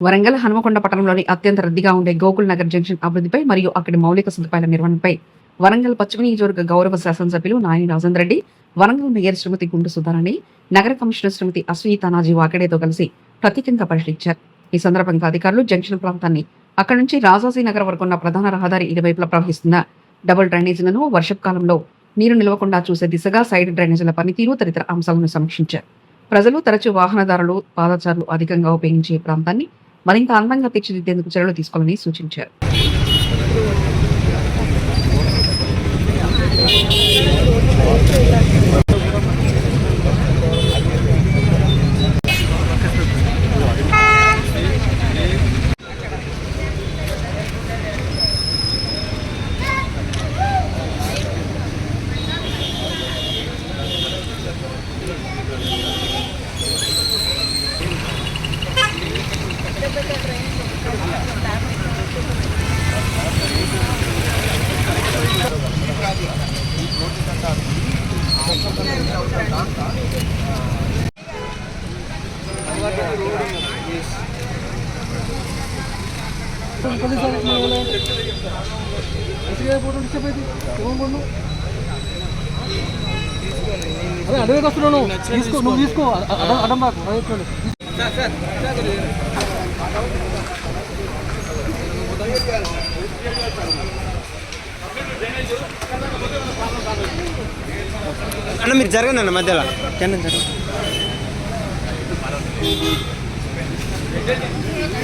వరంగల్ హనుమకొండ పట్టణంలోని అత్యంత రద్దీగా ఉండే గోకుల్ నగర్ జంక్షన్ అభివృద్ధిపై మరియు అక్కడి మౌలిక సదుపాయాల నిర్వహణపై వరంగల్ పశ్చిమ నియోజకవర్గ గౌరవ శాసనసభ్యులు నాయని రాజేంద్ర రెడ్డి వరంగల్ మేయర్ శ్రీమతి గుండు సుధారాణి నగర కమిషనర్ శ్రీమతి అశ్వీ తానాజీ వాకడేతో కలిసి ప్రత్యేకంగా పరిశీలించారు. ఈ సందర్భంగా అధికారులు జంక్షన్ ప్రాంతాన్ని అక్కడి నుంచి రాజాజీ నగర్ వరకు ఉన్న ప్రధాన రహదారి ఇరువైపులా ప్రవహిస్తున్న డబుల్ డ్రైనేజీలను వర్షపు కాలంలో నీరు నిలవకుండా చూసే దిశగా సైడ్ డ్రైనేజీల పనితీరు తదితర అంశాలను సమీక్షించారు. ప్రజలు తరచూ వాహనదారులు పాదచారులు అధికంగా ఉపయోగించే ఈ ప్రాంతాన్ని మరింత అందంగా తీర్చిదిద్దేందుకు చర్యలు తీసుకోవాలని సూచించారు. అదే అడవికి వస్తున్నాను తీసుకో నువ్వు తీసుకో అడం అడం అన్న మీరు జరగండి అన్న మధ్యలో. కింద జరగండి.